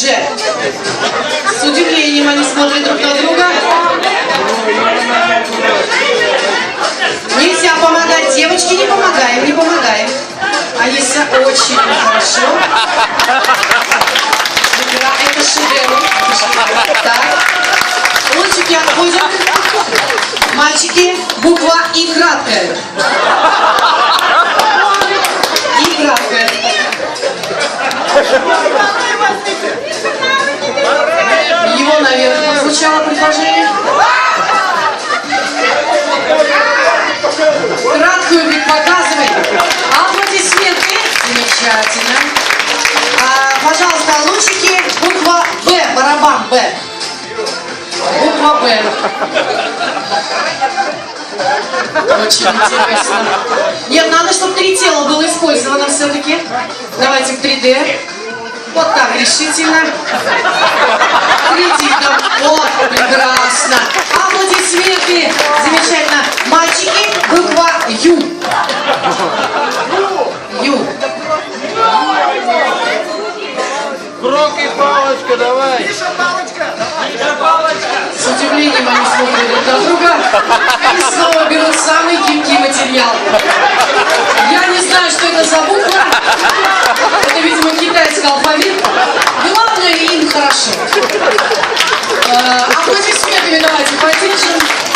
Ж. С удивлением они смотрят друг на друга. Нельзя помогать. Девочки, не помогаем, не помогаем. Алиса, очень хорошо. Это шедевр. Так. Лучики отходят. Мальчики, буква И краткая. И краткая. Его, прозвучало предложение. Краткую ведь показывай. Аплодисменты. Замечательно. А, пожалуйста, лучики. Буква Б. Барабан Б. Буква Б. Очень интересно. Нет, надо, чтобы три тела было использовано все-таки. Давайте в 3D. Вот так решительно. Прекрасно. Аплодисменты. Замечательно. Мальчики, буква Ю. Ю. Крок и палочка, давай. С удивлением они смотрят друг на друга и снова берут самый гибкий материал. Аплодисментами давайте поддержим.